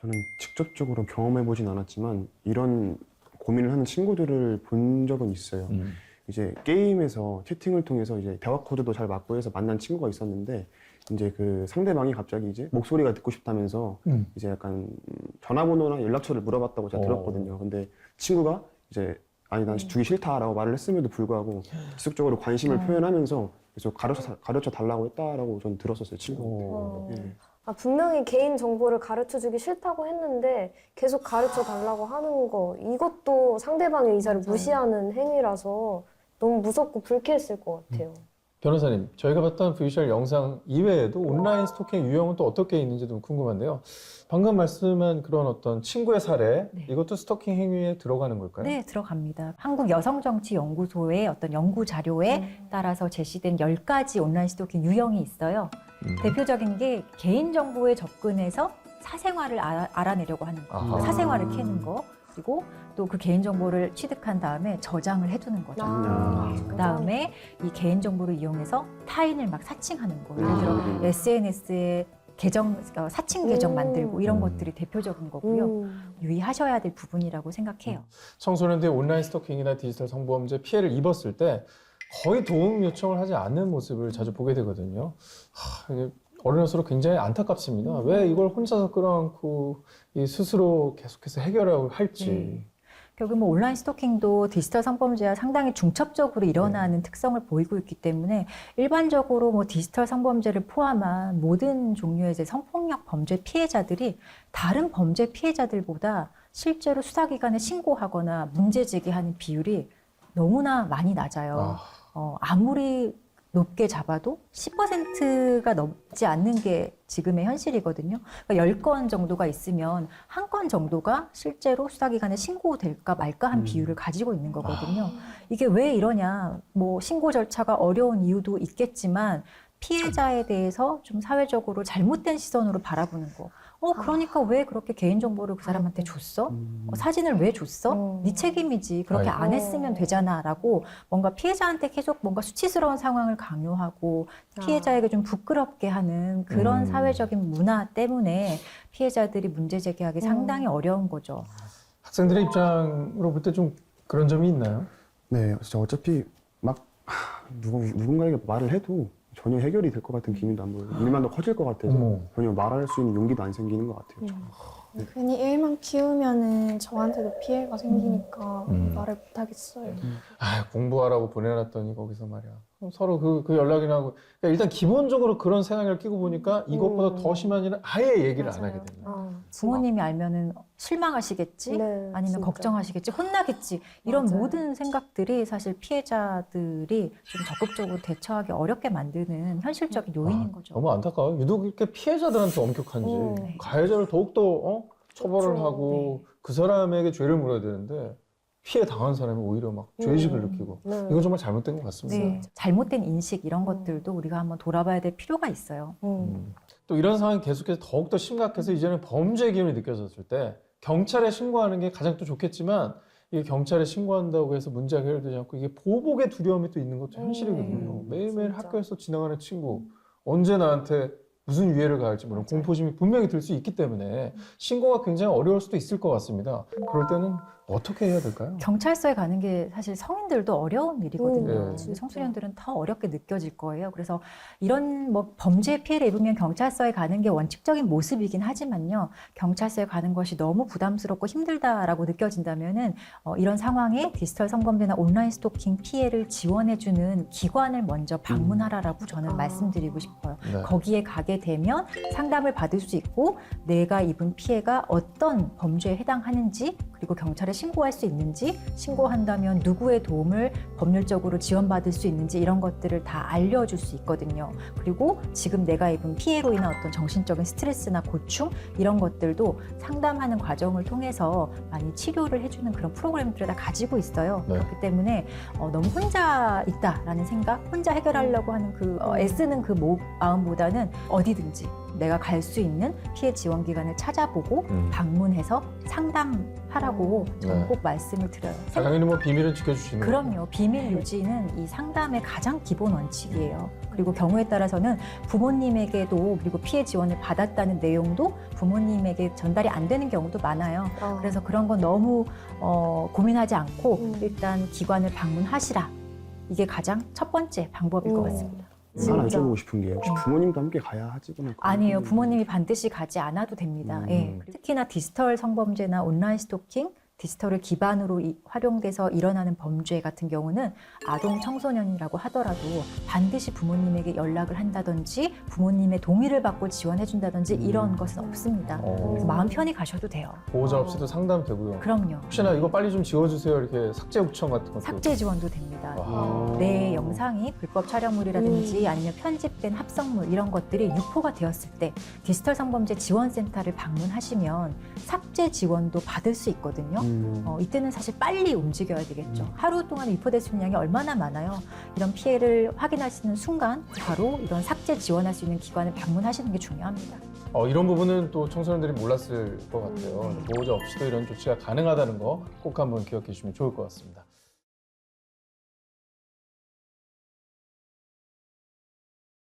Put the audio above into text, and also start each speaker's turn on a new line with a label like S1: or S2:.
S1: 저는 직접적으로 경험해보진 않았지만 이런 고민을 하는 친구들을 본 적은 있어요.
S2: 음.
S1: 이제 게임에서 채팅을 통해서 이제 대화 코드도 잘 맞고 해서 만난 친구가 있었는데 이제 그 상대방이 갑자기 이제 목소리가 듣고 싶다면서
S2: 음.
S1: 이제 약간 음, 전화번호랑 연락처를 물어봤다고 제가
S2: 어.
S1: 들었거든요. 근데 친구가 이제 아니 난 주기 싫다라고 말을 했음에도 불구하고 지속적으로 관심을 표현하면서 계속 가르쳐 가르쳐 달라고 했다라고 저는 들었었어요 친구.
S2: 어.
S1: 예.
S3: 아, 분명히 개인 정보를 가르쳐 주기 싫다고 했는데 계속 가르쳐 달라고 하는 거 이것도 상대방의 의사를 무시하는 행위라서 너무 무섭고 불쾌했을 것 같아요.
S2: 변호사님, 저희가 봤던 VCR 영상 이외에도 온라인 스토킹 유형은 또 어떻게 있는지도 궁금한데요. 방금 말씀한 그런 어떤 친구의 사례,
S4: 네.
S2: 이것도 스토킹 행위에 들어가는 걸까요?
S4: 네, 들어갑니다. 한국 여성정치연구소의 어떤 연구 자료에
S3: 음.
S4: 따라서 제시된 10가지 온라인 스토킹 유형이 있어요.
S2: 음.
S4: 대표적인 게 개인정보에 접근해서 사생활을 알아, 알아 내려고 하는 거.
S2: 아하.
S4: 사생활을 캐는 거. 그리고 또 그 개인정보를 취득한 다음에 저장을 해두는 거죠.
S3: 아,
S4: 그 다음에 이 개인정보를 이용해서 타인을 막 사칭하는 거. 예를 들어
S1: 음.
S4: SNS에 계정, 어, 사칭 계정
S3: 음.
S4: 만들고 이런
S2: 음.
S4: 것들이 대표적인 거고요.
S3: 음.
S4: 유의하셔야 될 부분이라고 생각해요.
S2: 청소년들이 온라인 스토킹이나 디지털 성범죄 피해를 입었을 때 거의 도움 요청을 하지 않는 모습을 자주 보게 되거든요. 하, 이게 어른으로서 굉장히 안타깝습니다. 왜 이걸 혼자서 끌어안고 이 스스로 계속해서 해결하고 할지.
S4: 네. 결국 뭐 온라인 스토킹도 디지털 성범죄와 상당히 중첩적으로 일어나는 특성을 보이고 있기 때문에 일반적으로 뭐 디지털 성범죄를 포함한 모든 종류의 이제 성폭력 범죄 피해자들이 다른 범죄 피해자들보다 실제로 수사기관에 신고하거나 문제 제기하는 비율이 너무나 많이 낮아요.
S2: 아,
S4: 어, 아무리 높게 잡아도 10%가 넘지 않는 게 지금의 현실이거든요. 그러니까 10건 정도가 있으면 한 건 정도가 실제로 수사기관에 신고될까 말까 한
S1: 음.
S4: 비율을 가지고 있는 거거든요. 이게 왜 이러냐. 뭐 신고 절차가 어려운 이유도 있겠지만 피해자에 대해서 좀 사회적으로 잘못된 시선으로 바라보는 거. 어, 그러니까 왜 그렇게 개인 정보를 그 사람한테 줬어?
S1: 음.
S4: 어, 사진을 왜 줬어?
S3: 음.
S4: 네 책임이지. 그렇게
S2: 아이고.
S4: 안 했으면 되잖아라고 뭔가 피해자한테 계속 뭔가 수치스러운 상황을 강요하고 피해자에게 좀 부끄럽게 하는 그런
S2: 음.
S4: 사회적인 문화 때문에 피해자들이 문제 제기하기 상당히 어려운 거죠.
S2: 학생들의 입장으로 볼 때 좀 그런 점이 있나요?
S1: 네, 진짜 어차피 막 하, 누군가에게 말을 해도 전혀 해결이 될 것 같은 기분도 안 보여요. 일만 더 커질 것 같아서
S2: 어머.
S1: 전혀 말할 수 있는 용기도 안 생기는 것 같아요.
S3: 음.
S5: 괜히 일만 키우면은 저한테도 피해가 생기니까
S2: 음.
S5: 말을 못 하겠어요.
S2: 아, 공부하라고 보내놨더니 거기서 말이야. 그럼 서로 그, 그 연락이나 하고. 그러니까 일단 기본적으로 그런 생활을 끼고 보니까 이것보다
S3: 음.
S2: 더 심한 일은 아예 얘기를 안
S3: 맞아요.
S2: 하게 됩니다.
S3: 아,
S4: 부모님이 알면은 실망하시겠지?
S3: 네,
S4: 아니면
S3: 진짜.
S4: 걱정하시겠지? 혼나겠지? 이런
S3: 맞아요.
S4: 모든 생각들이 사실 피해자들이 좀 적극적으로 대처하기 어렵게 만드는 현실적인 요인인
S2: 아,
S4: 거죠.
S2: 너무 안타까워 요. 유독 이렇게 피해자들한테 엄격한지
S3: 음.
S2: 가해자를 더욱더 어? 처벌을
S3: 그렇죠.
S2: 하고 그 사람에게 죄를 물어야 되는데 피해 당한 사람이 오히려 막 죄의식을
S3: 음.
S2: 느끼고
S3: 네.
S2: 이건 정말 잘못된 것 같습니다.
S4: 네, 잘못된 인식 이런
S3: 음.
S4: 것들도 우리가 한번 돌아봐야 될 필요가 있어요.
S3: 음.
S2: 음. 또 이런 상황이 계속해서 더욱더 심각해서 이제는 범죄 기운이 느껴졌을 때 경찰에 신고하는 게 가장 또 좋겠지만 이게 경찰에 신고한다고 해서 문제가 해결되지 않고 이게 보복의 두려움이 또 있는 것도 현실이거든요.
S3: 음,
S2: 매일매일
S3: 진짜.
S2: 학교에서 지나가는 친구 언제 나한테 무슨 위해를 가할지 모르는. 공포심이 분명히 들 수 있기 때문에 신고가 굉장히 어려울 수도 있을 것 같습니다. 그럴 때는 어떻게 해야 될까요?
S4: 경찰서에 가는 게 사실 성인들도 어려운 일이거든요.
S2: 음, 네.
S4: 청소년들은 더 어렵게 느껴질 거예요. 그래서 이런 뭐 범죄 피해를 입으면 경찰서에 가는 게 원칙적인 모습이긴 하지만요. 경찰서에 가는 것이 너무 부담스럽고 힘들다라고 느껴진다면은 어, 이런 상황에 디지털 성범죄나 온라인 스토킹 피해를 지원해주는 기관을 먼저 방문하라라고 저는
S3: 아.
S4: 말씀드리고 싶어요.
S2: 네.
S4: 거기에 가게 되면 상담을 받을 수 있고 내가 입은 피해가 어떤 범죄에 해당하는지 그리고 경찰에 신고할 수 있는지 신고한다면 누구의 도움을 법률적으로 지원받을 수 있는지 이런 것들을 다 알려줄 수 있거든요. 그리고 지금 내가 입은 피해로 인한 어떤 정신적인 스트레스나 고충 이런 것들도 상담하는 과정을 통해서 많이 치료를 해주는 그런 프로그램들을 다 가지고 있어요.
S2: 네.
S4: 그렇기 때문에 어, 너무 혼자 있다라는 생각, 혼자 해결하려고 하는 그 어, 애쓰는 그 모- 마음보다는 어디든지 내가 갈 수 있는 피해 지원 기관을 찾아보고
S2: 음.
S4: 방문해서 상담 하라고 저는
S2: 네.
S4: 꼭 말씀을 드려요.
S2: 당연히 뭐 비밀은 지켜주시는.
S4: 그럼요. 비밀 유지는 이 상담의 가장 기본 원칙이에요. 그리고 경우에 따라서는 부모님에게도 그리고 피해 지원을 받았다는 내용도 부모님에게 전달이 안 되는 경우도 많아요.
S3: 아,
S4: 그래서 그런 건 너무 어, 고민하지 않고
S3: 음.
S4: 일단 기관을 방문하시라. 이게 가장 첫 번째 방법일 것
S3: 음.
S4: 같습니다.
S3: 진짜.
S1: 여쭤보고 싶은 게 혹시
S4: 음.
S1: 부모님도 함께 가야 하지구나.
S4: 아니에요. 부모님이 반드시 가지 않아도 됩니다.
S1: 음.
S4: 예. 특히나 디지털 성범죄나 온라인 스토킹, 디지털을 기반으로 이- 활용돼서 일어나는 범죄 같은 경우는 아동 청소년이라고 하더라도 반드시 부모님에게 연락을 한다든지 부모님의 동의를 받고 지원해준다든지
S1: 음.
S4: 이런 것은 없습니다.
S2: 어,
S4: 그래서 마음 편히 가셔도 돼요.
S2: 보호자 없이도 상담되고요.
S4: 그럼요.
S2: 혹시나 이거 빨리 좀 지워주세요 이렇게 삭제 요청 같은 것도.
S4: 삭제 지원도 됩니다.
S2: 아.
S4: 내 영상이 불법 촬영물이라든지
S3: 음.
S4: 아니면 편집된 합성물 이런 것들이 유포가 되었을 때 디지털 성범죄 지원센터를 방문하시면 삭제 지원도 받을 수 있거든요.
S1: 음.
S4: 어, 이때는 사실 빨리 움직여야 되겠죠.
S1: 음.
S4: 하루 동안 유포될 수 있는 양이 얼마나 많아요. 이런 피해를 확인하시는 순간 바로 이런 삭제 지원할 수 있는 기관을 방문하시는 게 중요합니다.
S2: 어, 이런 부분은 또 청소년들이 몰랐을 것 같아요.
S3: 음.
S2: 보호자 없이도 이런 조치가 가능하다는 거 꼭 한번 기억해 주시면 좋을 것 같습니다.